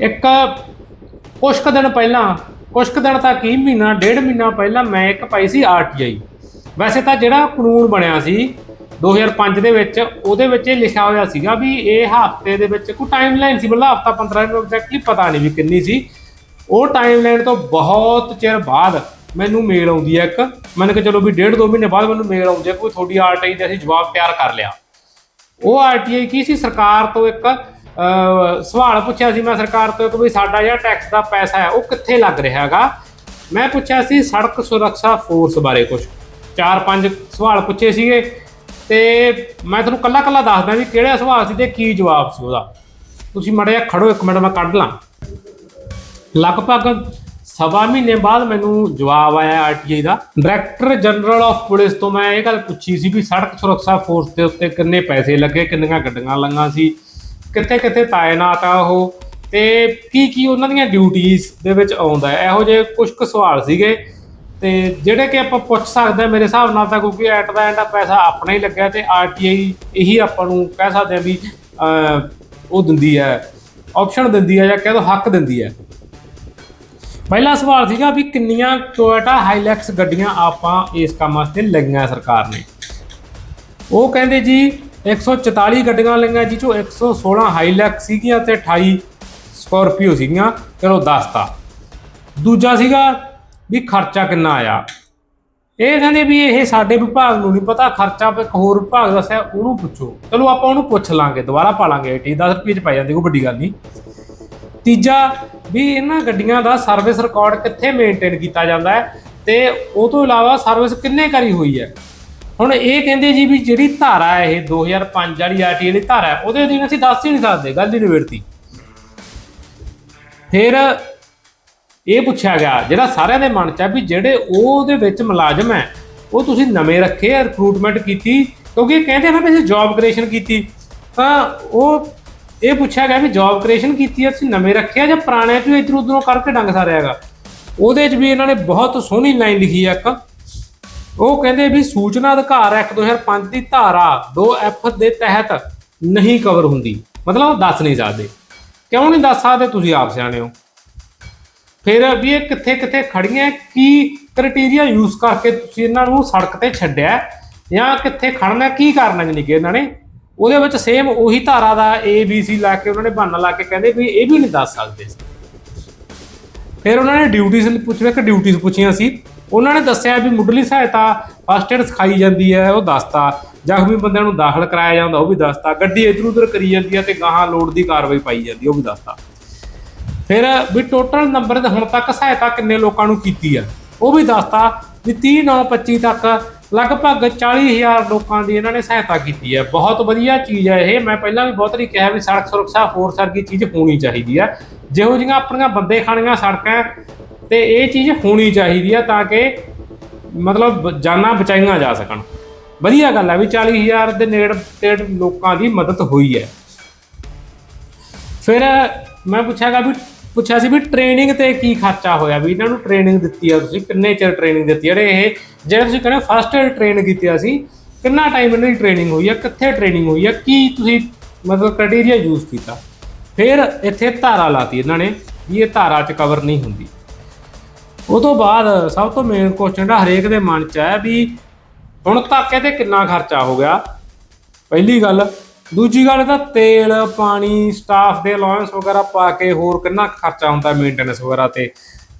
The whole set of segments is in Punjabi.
ਇੱਕ ਕੁਛ ਕੁ ਦਿਨ ਪਹਿਲਾਂ, ਕੁਛ ਕੁ ਦਿਨ ਤਾਂ ਕੀ ਮਹੀਨਾ, ਡੇਢ ਮਹੀਨਾ ਪਹਿਲਾਂ ਮੈਂ ਇੱਕ ਪਾਈ ਸੀ ਆਰਟੀਆਈ ਵੈਸੇ ਤਾਂ ਜਿਹੜਾ ਕਾਨੂੰਨ ਬਣਿਆ ਸੀ 2005 ਦੇ ਵਿੱਚ, ਉਹਦੇ ਵਿੱਚ ਇਹ ਲਿਖਿਆ ਹੋਇਆ ਸੀਗਾ ਵੀ ਇਹ ਹਫ਼ਤੇ ਦੇ ਵਿੱਚ ਕੋਈ ਟਾਈਮਲਾਈਨ ਸੀ, ਮਤਲਬ ਹਫ਼ਤਾ 15 ਦਿਨ ਐਗਜ਼ੈਕਟਲੀ ਪਤਾ ਨਹੀਂ ਵੀ ਕਿੰਨੀ ਸੀ। ਉਹ ਟਾਈਮਲਾਈਨ ਤੋਂ ਬਹੁਤ ਚਿਰ ਬਾਅਦ ਮੈਨੂੰ ਮੇਲ ਆਉਂਦੀ ਹੈ ਇੱਕ। ਮੈਨੂੰ ਕੇ ਚਲੋ ਵੀ ਡੇਢ ਦੋ ਮਹੀਨੇ ਬਾਅਦ ਮੈਨੂੰ ਮੇਲ ਆਉਂਦੀ ਹੈ ਕੋਈ ਤੁਹਾਡੀ ਆਰਟੀਆਈ ਦੇ ਅਸੀਂ ਜਵਾਬ ਤਿਆਰ ਕਰ ਲਿਆ। ਉਹ ਆਰਟੀਆਈ ਕੀ ਸੀ? ਸਰਕਾਰ ਤੋਂ ਇੱਕ ਸਵਾਲ ਪੁੱਛਿਆ ਸੀ ਮੈਂ ਸਰਕਾਰ ਤੋਂ ਕਿ ਵੀ ਸਾਡਾ ਜਿਹੜਾ ਟੈਕਸ ਦਾ ਪੈਸਾ ਹੈ, ਉਹ ਕਿੱਥੇ ਲੱਗ ਰਿਹਾ ਹੈਗਾ? ਮੈਂ ਪੁੱਛਿਆ ਸੀ ਸੜਕ ਸੁਰੱਖਿਆ ਫੋਰਸ ਬਾਰੇ ਕੁਝ ਚਾਰ ਪੰਜ ਸਵਾਲ ਪੁੱਛੇ ਸੀਗੇ। ਤੇ ਮੈਂ ਤੁਹਾਨੂੰ ਕੱਲਾ ਕੱਲਾ ਦੱਸਦਾ ਵੀ ਕਿਹੜੇ ਸਵਾਲ ਸੀ ਤੇ ਕੀ ਜਵਾਬ ਸੀ ਉਹਦਾ। ਤੁਸੀਂ ਮੜਿਆ ਖੜੋ, ਇੱਕ ਮਿੰਟ ਮੈਂ ਕੱਢ ਲਾਂ। ਲਗਭਗ ਸਵਾ ਮਹੀਨੇ ਬਾਅਦ ਮੈਨੂੰ ਜਵਾਬ ਆਇਆ ਆਰਟੀਆਈ ਦਾ। ਡਾਇਰੈਕਟਰ ਜਨਰਲ ਆਫ ਪੁਲਿਸ ਤੋਂ ਮੈਂ ਇਹ ਗੱਲ ਪੁੱਛੀ ਸੀ ਵੀ ਸੜਕ ਸੁਰੱਖਿਆ ਫੋਰਸ ਦੇ ਉੱਤੇ ਕਿੰਨੇ ਪੈਸੇ ਲੱਗੇ, ਕਿੰਨੀਆਂ ਗੱਡੀਆਂ ਲੰਗਾ ਸੀ। ਕਿੱਥੇ ਕਿੱਥੇ ਤਾਇਨਾਤ ਆ ਉਹ ਤੇ ਕੀ ਕੀ ਉਹਨਾਂ ਦੀਆਂ ਡਿਊਟੀਆਂ ਦੇ ਵਿੱਚ ਆਉਂਦਾ ਹੈ। ਇਹੋ ਜਿਹੇ ਕੁਝ ਕੁ ਸਵਾਲ ਸੀਗੇ ਤੇ ਜਿਹੜੇ ਕਿ ਆਪਾਂ ਪੁੱਛ ਸਕਦੇ ਹਾਂ ਮੇਰੇ ਹਿਸਾਬ ਨਾਲ ਤਾਂ ਕਿਉਂਕਿ ਐਟ ਦਾ ਐਂਡ ਪੈਸਾ ਆਪਣਾ ਹੀ ਲੱਗਿਆ ਤੇ ਆਰਟੀਆਈ ਇਹੀ ਆਪਾਂ ਨੂੰ ਕਹਿ ਸਕਦੇ ਆ ਵੀ ਉਹ ਦਿੰਦੀ ਹੈ ਆਪਸ਼ਨ ਦਿੰਦੀ ਹੈ ਜਾਂ ਕਹਿ ਦੋ ਹੱਕ ਦਿੰਦੀ ਹੈ। ਪਹਿਲਾ ਸਵਾਲ ਸੀਗਾ ਵੀ ਕਿੰਨੀਆਂ ਟੋਇਟਾ ਹਾਈਲੈਕਸ ਗੱਡੀਆਂ ਆਪਾਂ ਇਸ ਕੰਮ ਵਾਸਤੇ ਲਈਆਂ ਸਰਕਾਰ ਨੇ? ਉਹ ਕਹਿੰਦੇ ਜੀ 144 ਗੱਡੀਆਂ ਲਈਆਂ ਜੀ ਚੋਂ 116 ਹਾਈਲੈਕਸ ਸੀਗੀਆਂ ਤੇ 28 ਸਕੋਰਪੀਓ ਸੀਗੀਆਂ। ਚਲੋ ਦੱਸਤਾ। ਦੂਜਾ ਸੀਗਾ ਵੀ ਖਰਚਾ ਕਿੰਨਾ ਆਇਆ। ਇਹ ਕਹਿੰਦੇ ਵੀ ਇਹ ਸਾਡੇ ਵਿਭਾਗ ਨੂੰ ਨਹੀਂ ਪਤਾ, ਖਰਚਾ ਇੱਕ ਹੋਰ ਵਿਭਾਗ ਦੱਸਿਆ, ਉਹਨੂੰ ਪੁੱਛੋ। ਚਲੋ ਆਪਾਂ ਉਹਨੂੰ ਪੁੱਛ ਲਾਂਗੇ, ਦੁਬਾਰਾ ਪਾ ਲਾਂਗੇ ਟੀ 10 ਰੁਪਏ ਚ ਪੈ ਜਾਂਦੀ, ਕੋਈ ਵੱਡੀ ਗੱਲ ਨਹੀਂ। ਤੀਜਾ ਵੀ ਇਹਨਾਂ ਗੱਡੀਆਂ ਦਾ ਸਰਵਿਸ ਰਿਕਾਰਡ ਕਿੱਥੇ ਮੇਨਟੇਨ ਕੀਤਾ ਜਾਂਦਾ ਹੈ ਤੇ ਉਹ ਤੋਂ ਇਲਾਵਾ ਸਰਵਿਸ ਕਿੰਨੇ ਕਰੀ ਹੋਈ ਹੈ? ਹੁਣ ਇਹ ਕਹਿੰਦੇ ਜੀ ਵੀ ਜਿਹੜੀ ਧਾਰਾ ਹੈ ਇਹ 2005 ਵਾਲੀ ਆਰਟੀ ਵਾਲੀ ਧਾਰਾ ਹੈ, ਉਹਦੇ ਅਧੀਨ ਅਸੀਂ ਦੱਸ ਹੀ ਨਹੀਂ ਸਕਦੇ, ਗੱਲ ਹੀ ਨਿਬੇੜਤੀ। ਫਿਰ ਇਹ ਪੁੱਛਿਆ ਗਿਆ, ਜਿਹੜਾ ਸਾਰਿਆਂ ਦੇ ਮਨ ਚ ਆ ਵੀ ਜਿਹੜੇ ਉਹਦੇ ਵਿੱਚ ਮੁਲਾਜ਼ਮ ਹੈ, ਉਹ ਤੁਸੀਂ ਨਵੇਂ ਰੱਖੇ ਰਿਕਰੂਟਮੈਂਟ ਕੀਤੀ, ਕਿਉਂਕਿ ਇਹ ਕਹਿੰਦੇ ਨਾ ਵੀ ਅਸੀਂ ਜੌਬ ਕ੍ਰੀਏਸ਼ਨ ਕੀਤੀ। ਤਾਂ ਉਹ ਇਹ ਪੁੱਛਿਆ ਗਿਆ ਵੀ ਜੌਬ ਕ੍ਰੀਏਸ਼ਨ ਕੀਤੀ ਹੈ ਤੁਸੀਂ ਨਵੇਂ ਰੱਖਿਆ ਜਾਂ ਪੁਰਾਣਿਆਂ ਚੋਂ ਇਧਰ ਉਧਰੋਂ ਕਰਕੇ ਡੰਗ ਸਾਰਿਆ ਹੈਗਾ? ਉਹਦੇ 'ਚ ਵੀ ਇਹਨਾਂ ਨੇ ਬਹੁਤ ਸੋਹਣੀ ਲਾਈਨ ਲਿਖੀ ਹੈ ਇੱਕ। ਉਹ ਕਹਿੰਦੇ ਵੀ ਸੂਚਨਾ ਅਧਿਕਾਰ ਐਕਟ 2005 ਦੀ ਧਾਰਾ 2F ਦੇ ਤਹਿਤ ਨਹੀਂ ਕਵਰ ਹੁੰਦੀ। ਮਤਲਬ ਉਹ ਦੱਸ ਨਹੀਂ ਸਕਦੇ। ਕਿਉਂ ਨਹੀਂ ਦੱਸ ਸਕਦੇ ਤੁਸੀਂ ਆਪ ਸਿਆਣੇ ਹੋ? ਫਿਰ ਵੀ ਇਹ ਕਿੱਥੇ ਕਿੱਥੇ ਖੜੀਆਂ, ਕੀ ਕ੍ਰਾਈਟੇਰੀਆ ਯੂਜ਼ ਕਰਕੇ ਤੁਸੀਂ ਇਹਨਾਂ ਨੂੰ ਸੜਕ ਤੇ ਛੱਡਿਆ ਜਾਂ ਕਿੱਥੇ ਖੜਨਾ, ਕੀ ਕਰਨਾ ਜਾਨੀ ਕਿ ਇਹਨਾਂ ਨੇ? ਉਹਦੇ ਵਿੱਚ ਸੇਮ ਉਹੀ ਧਾਰਾ ਦਾ ਏ ਬੀ ਸੀ ਲਾ ਕੇ ਉਹਨਾਂ ਨੇ ਬਹਾਨਾ ਲਾ ਕੇ ਕਹਿੰਦੇ ਵੀ ਇਹ ਵੀ ਨਹੀਂ ਦੱਸ ਸਕਦੇ। ਫਿਰ ਉਹਨਾਂ ਨੇ ਡਿਊਟੀਜ਼ ਪੁੱਛਿਆ ਕਿ ਡਿਊਟੀਜ਼ ਪੁੱਛੀਆਂ ਸੀ। ਉਹਨਾਂ ਨੇ ਦੱਸਿਆ ਵੀ ਮੁੱਢਲੀ ਸਹਾਇਤਾ ਫਸਟ ਏਡ ਸਿਖਾਈ ਜਾਂਦੀ ਹੈ, ਉਹ ਦੱਸਤਾ। ਜ਼ਖਮੀ ਬੰਦਿਆਂ ਨੂੰ ਦਾਖਲ ਕਰਾਇਆ ਜਾਂਦਾ, ਉਹ ਵੀ ਦੱਸਤਾ। ਗੱਡੀ ਇਧਰ ਉਧਰ ਕਰੀ ਜਾਂਦੀ ਹੈ ਤੇ ਗਾਹਾਂ ਲੋੜ ਦੀ ਕਾਰਵਾਈ ਪਾਈ ਜਾਂਦੀ ਉਹ ਵੀ ਦੱਸਤਾ। ਫਿਰ ਵੀ ਟੋਟਲ ਨੰਬਰ ਦੇ ਹੁਣ ਤੱਕ ਸਹਾਇਤਾ ਕਿੰਨੇ ਲੋਕਾਂ ਨੂੰ ਕੀਤੀ ਆ, ਉਹ ਵੀ ਦੱਸਤਾ ਵੀ 30 9 25 ਤੱਕ ਲਗਭਗ 40000 ਲੋਕਾਂ ਦੀ ਇਹਨਾਂ ਨੇ ਸਹਾਇਤਾ ਕੀਤੀ ਹੈ। ਬਹੁਤ ਵਧੀਆ ਚੀਜ਼ ਹੈ ਇਹ। ਮੈਂ ਪਹਿਲਾਂ ਵੀ ਬਹੁਤ ਵਾਰੀ ਕਿਹਾ ਵੀ ਸੜਕ ਸੁਰੱਖਿਆ ਫੋਰਸ ਵਰਗੀ ਚੀਜ਼ ਹੋਣੀ ਚਾਹੀਦੀ ਹੈ। ਜਿਹੋ ਜਿਹੀਆਂ ਆਪਣੀਆਂ ਬੰਦੇ ਖਾਣੀਆਂ ਸੜਕਾਂ ਤੇ ਇਹ ਚੀਜ਼ ਹੋਣੀ ਚਾਹੀਦੀ ਹੈ ਤਾਂ ਕਿ ਮਤਲਬ ਜਾਨਾਂ ਬਚਾਈਆਂ ਜਾ ਸਕਣ। ਵਧੀਆ ਗੱਲ ਆ ਵੀ 40000 ਦੇ ਨੇੜੇ ਤੇੜ ਲੋਕਾਂ ਦੀ ਮਦਦ ਹੋਈ ਹੈ। ਫਿਰ ਮੈਂ ਪੁੱਛਿਆਗਾ ਵੀ, ਪੁੱਛਿਆ ਸੀ ਵੀ ਟ੍ਰੇਨਿੰਗ ਤੇ ਕੀ ਖਰਚਾ ਹੋਇਆ ਵੀ ਇਹਨਾਂ ਨੂੰ ਟ੍ਰੇਨਿੰਗ ਦਿੱਤੀ ਆ ਤੁਸੀਂ, ਕਿੰਨੇ ਚਿਰ ਟ੍ਰੇਨਿੰਗ ਦਿੱਤੀ ਆ? ਜਿਹੜੇ ਇਹ ਜਿਹੜੇ ਤੁਸੀਂ ਕਹਿੰਦੇ ਫਸਟ ਏਡ ਟ੍ਰੇਨ ਕੀਤੀ ਆ ਸੀ ਕਿੰਨਾ ਟਾਈਮ ਇਹਨਾਂ ਦੀ ਟ੍ਰੇਨਿੰਗ ਹੋਈ ਆ, ਕਿੱਥੇ ਟ੍ਰੇਨਿੰਗ ਹੋਈ ਆ, ਕੀ ਤੁਸੀਂ ਮਤਲਬ ਕ੍ਰਾਈਟੇਰੀਆ ਯੂਜ਼ ਕੀਤਾ? ਫਿਰ ਇੱਥੇ ਧਾਰਾ ਲਾਤੀ ਇਹਨਾਂ ਨੇ ਵੀ ਇਹ ਧਾਰਾ 'ਚ ਕਵਰ ਨਹੀਂ ਹੁੰਦੀ। ਉਹ ਤੋਂ ਬਾਅਦ ਸਭ ਤੋਂ ਮੇਨ ਕੁਐਸਚਨ ਜਿਹੜਾ ਹਰੇਕ ਦੇ ਮਨ 'ਚ ਹੈ ਵੀ ਹੁਣ ਤੱਕ ਇਹਤੇ ਕਿੰਨਾ ਖਰਚਾ ਹੋ ਗਿਆ? ਪਹਿਲੀ ਗੱਲ। ਦੂਜੀ ਗੱਲ ਤਾਂ ਤੇਲ, ਪਾਣੀ ਸਟਾਫ ਦੇ ਅਲਾਉਂਸ ਵਗੈਰਾ ਪਾ ਕੇ ਹੋਰ ਕਿੰਨਾ ਖਰਚਾ ਹੁੰਦਾ ਮੇਨਟੇਨੈਂਸ ਵਗੈਰਾ ਤੇ?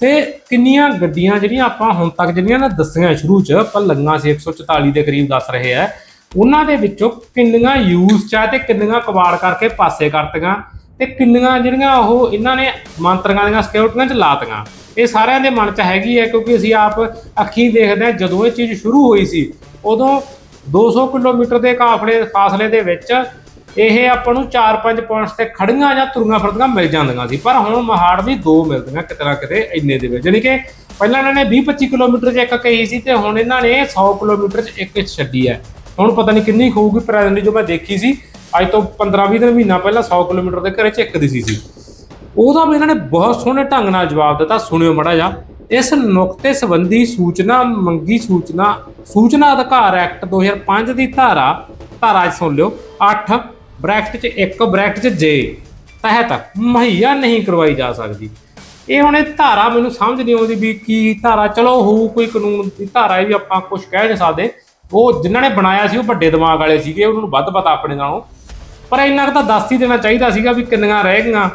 ਤੇ ਕਿੰਨੀਆਂ ਗੱਡੀਆਂ ਜਿਹੜੀਆਂ ਆਪਾਂ ਹੁਣ ਤੱਕ ਜਿਹੜੀਆਂ ਨਾ ਦੱਸੀਆਂ ਸ਼ੁਰੂ ਚ ਪਰ ਲੰਗਾ ਸੀ 144 ਦੇ ਕਰੀਬ ਦੱਸ ਰਹੇ ਆ, ਉਹਨਾਂ ਦੇ ਵਿੱਚੋਂ ਕਿੰਨੀਆਂ ਯੂਜ਼ ਚ ਆ ਤੇ ਕਿੰਨੀਆਂ ਕਬਾੜ ਕਰਕੇ ਪਾਸੇ ਕਰਤੀਆਂ ਤੇ ਕਿੰਨੀਆਂ ਜਿਹੜੀਆਂ ਉਹ ਇਹਨਾਂ ਨੇ ਮੰਤਰੀਆਂ ਦੀਆਂ ਸਿਕਿਉਰਟੀਆਂ ਚ ਲਾਤੀਆਂ। ਇਹ ਸਾਰਿਆਂ ਦੇ ਮਨ ਚ ਹੈਗੀ ਹੈ ਕਿਉਂਕਿ ਅਸੀਂ ਆਪ ਅੱਖੀਂ ਦੇਖਦੇ ਹਾਂ। ਜਦੋਂ ਇਹ ਚੀਜ਼ ਸ਼ੁਰੂ ਹੋਈ ਸੀ, ਉਦੋਂ 200 ਕਿਲੋਮੀਟਰ ਦੇ ਕਾਫਲੇ ਫਾਸਲੇ ਦੇ ਵਿੱਚ ਇਹ ਆਪਾਂ ਨੂੰ 4-5 ਪੁਆਇੰਟਸ ਤੇ ਖੜੀਆਂ ਜਾਂ ਤੁਰੀਆਂ ਫਿਰਦੀਆਂ ਮਿਲ ਜਾਂਦੀਆਂ ਸੀ। ਪਰ ਹੁਣ ਮਹਾੜ ਦੀ ਦੋ ਮਿਲਦੀਆਂ ਕਿਤੇ ਨਾ ਕਿਤੇ ਇੰਨੇ ਦੇ ਵਿੱਚ। ਜਾਣੀ ਕਿ ਪਹਿਲਾਂ ਇਹਨਾਂ ਨੇ 20-25 ਕਿਲੋਮੀਟਰ 'ਚ ਇੱਕ ਕਹੀ ਸੀ ਤੇ ਹੁਣ ਇਹਨਾਂ ਨੇ 100 ਕਿਲੋਮੀਟਰ 'ਚ ਇੱਕ ਛੱਡੀ ਹੈ। ਹੁਣ ਪਤਾ ਨਹੀਂ ਕਿੰਨੀ ਹੋਊਗੀ ਪ੍ਰੈਜ਼ੈਂਟਲੀ ਜੋ ਮੈਂ ਦੇਖੀ ਸੀ, ਅੱਜ ਤੋਂ 15-20 ਦਿਨ ਮਹੀਨਾ ਪਹਿਲਾਂ 100 ਕਿਲੋਮੀਟਰ ਦੇ ਘਰੇ 'ਚ ਇੱਕ ਦੀ ਸੀ। ਉਹਦਾ ਵੀ ਇਹਨਾਂ ਨੇ ਬਹੁਤ ਸੋਹਣੇ ਢੰਗ ਨਾਲ ਜਵਾਬ ਦਿੱਤਾ, ਸੁਣਿਓ ਮੜਾ ਜਾ ਇਸ ਨੁਕਤੇ ਸੰਬੰਧੀ ਸੂਚਨਾ, ਮੰਗੀ ਸੂਚਨਾ ਸੂਚਨਾ ਅਧਿਕਾਰ ਐਕਟ 2005 ਦੀ ਧਾਰਾ ਧਾਰਾ 'ਚ ਸੁਣ ਲਿਓ 8 ਬ੍ਰੈਕਟ 'ਚ 1 ਬ੍ਰੈਕਟ 'ਚ ਜੇ, ਤਹਿਤ ਮੁਹੱਈਆ ਨਹੀਂ ਕਰਵਾਈ ਜਾ ਸਕਦੀ। ਇਹ ਹੁਣ ਇਹ ਧਾਰਾ ਮੈਨੂੰ ਸਮਝ ਨਹੀਂ ਆਉਂਦੀ ਵੀ ਕੀ ਧਾਰਾ, ਚਲੋ ਹੋਊ ਕੋਈ ਕਾਨੂੰਨ ਦੀ ਧਾਰਾ ਹੈ ਵੀ ਆਪਾਂ ਕੁਝ ਕਹਿ ਨਹੀਂ ਸਕਦੇ। ਉਹ ਜਿਨ੍ਹਾਂ ਨੇ ਬਣਾਇਆ ਸੀ, ਉਹ ਵੱਡੇ ਦਿਮਾਗ ਵਾਲੇ ਸੀਗੇ, ਉਹਨਾਂ ਨੂੰ ਵੱਧ ਪਤਾ ਆਪਣੇ ਨਾਲੋਂ। ਪਰ ਇੰਨਾ ਕੁ ਤਾਂ ਦੱਸ ਹੀ ਦੇਣਾ ਚਾਹੀਦਾ ਸੀਗਾ ਵੀ ਕਿੰਨੀਆਂ ਰਹਿ ਗਈਆਂ।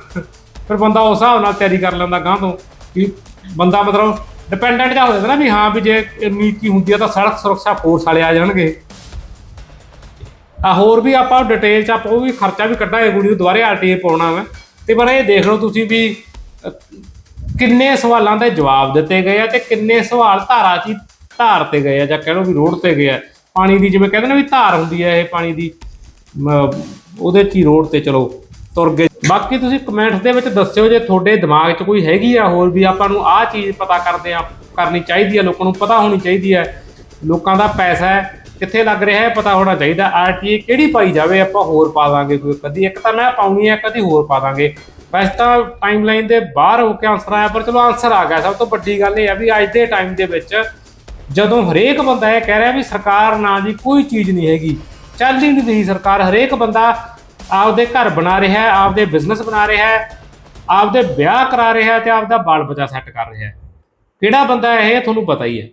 ਫਿਰ ਬੰਦਾ ਉਸ ਹਿਸਾਬ ਨਾਲ ਤਿਆਰੀ ਕਰ ਲੈਂਦਾ ਗਾਂ ਤੋਂ ਕਿ ਬੰਦਾ ਮਤਲਬ ਡਿਪੈਂਡੈਂਟ ਜਾ ਹੋ ਜਾਂਦਾ ਨਾ ਵੀ ਹਾਂ ਵੀ ਜੇ ਨੀਤੀ ਹੁੰਦੀ ਆ ਤਾਂ ਸੜਕ ਸੁਰੱਖਿਆ ਫੋਰਸ ਵਾਲੇ ਆ ਜਾਣਗੇ। ਆ ਹੋਰ ਵੀ ਆਪਾਂ ਡਿਟੇਲ ਚ ਆਪਾਂ ਉਹ ਵੀ ਖਰਚਾ ਵੀ ਕੱਢਾਂਗੇ, ਕੁੜੀ ਨੂੰ ਦੁਬਾਰੇ ਆਰਟੀਏ ਪਾਉਣਾ ਵਾ। ਤੇ ਪਰ ਇਹ ਦੇਖ ਲਓ ਤੁਸੀਂ ਵੀ ਕਿੰਨੇ ਸਵਾਲਾਂ ਦੇ ਜਵਾਬ ਦਿੱਤੇ ਗਏ ਆ ਤੇ ਕਿੰਨੇ ਸਵਾਲ ਧਾਰਾ 'ਚ ਹੀ ਧਾਰ ਤੇ ਗਏ ਆ ਜਾਂ ਕਹਿ ਲਓ ਵੀ ਰੋਡ ਤੇ ਗਏ ਆ। ਪਾਣੀ ਦੀ ਜਿਵੇਂ ਕਹਿੰਦੇ ਨੇ ਵੀ ਧਾਰ ਹੁੰਦੀ ਹੈ ਇਹ ਪਾਣੀ ਦੀ ਉਹਦੇ 'ਚ ਹੀ ਰੋਡ ਤੇ ਚਲੋ। ਤੁਰ ਗਏ। ਬਾਕੀ ਤੁਸੀਂ ਕਮੈਂਟਸ ਦੇ ਵਿੱਚ ਦੱਸਿਓ ਜੇ ਤੁਹਾਡੇ ਦਿਮਾਗ 'ਚ ਕੋਈ ਹੈਗੀ ਆ ਹੋਰ ਵੀ ਆਪਾਂ ਨੂੰ ਆਹ ਚੀਜ਼ ਪਤਾ ਕਰਦੇ ਆ, ਕਰਨੀ ਚਾਹੀਦੀ ਆ, ਲੋਕਾਂ ਨੂੰ ਪਤਾ ਹੋਣੀ ਚਾਹੀਦੀ ਹੈ ਲੋਕਾਂ ਦਾ ਪੈਸਾ ਹੈ, ਕਿੱਥੇ ਲੱਗ ਰਿਹਾ ਹੈ ਪਤਾ ਹੋਣਾ ਚਾਹੀਦਾ। ਆਰਟੀਏ ਕਿਹੜੀ ਪਾਈ ਜਾਵੇ, ਆਪਾਂ ਹੋਰ ਪਾ ਦਾਂਗੇ ਕੋਈ। ਕਦੀ ਇੱਕ ਤਾਂ ਮੈਂ ਪਾਉਣੀ ਹੈ ਕਦੀ ਹੋਰ ਪਾ ਦਾਂਗੇ। ਵੈਸੇ ਤਾਂ ਟਾਈਮਲਾਈਨ ਦੇ ਬਾਹਰ ਹੋ ਕੇ ਆਨਸਰ ਆਇਆ, ਪਰ ਚਲੋ ਆਨਸਰ ਆ ਗਿਆ। ਸਭ ਤੋਂ ਵੱਡੀ ਗੱਲ ਇਹ ਹੈ ਵੀ ਅੱਜ ਦੇ ਟਾਈਮ ਦੇ ਵਿੱਚ ਜਦੋਂ ਹਰੇਕ ਬੰਦਾ ਇਹ ਕਹਿ ਰਿਹਾ ਵੀ ਸਰਕਾਰ ਨਾਂ ਦੀ ਕੋਈ ਚੀਜ਼ ਨਹੀਂ ਹੈਗੀ। ਚੱਲ ਹੀ ਨਹੀਂ ਰਹੀ ਸਰਕਾਰ। ਹਰੇਕ ਬੰਦਾ ਆਪਦੇ ਘਰ ਬਣਾ ਰਿਹਾ ਹੈ, ਆਪਦੇ ਬਿਜ਼ਨਸ ਬਣਾ ਰਿਹਾ ਹੈ, ਆਪਦੇ ਵਿਆਹ ਕਰਾ ਰਿਹਾ ਹੈ ਤੇ ਆਪਦਾ ਬਾਲ ਬੱਚਾ ਸੈੱਟ ਕਰ ਰਿਹਾ ਹੈ। ਕਿਹੜਾ ਬੰਦਾ ਇਹ ਤੁਹਾਨੂੰ ਪਤਾ ਹੀ ਹੈ।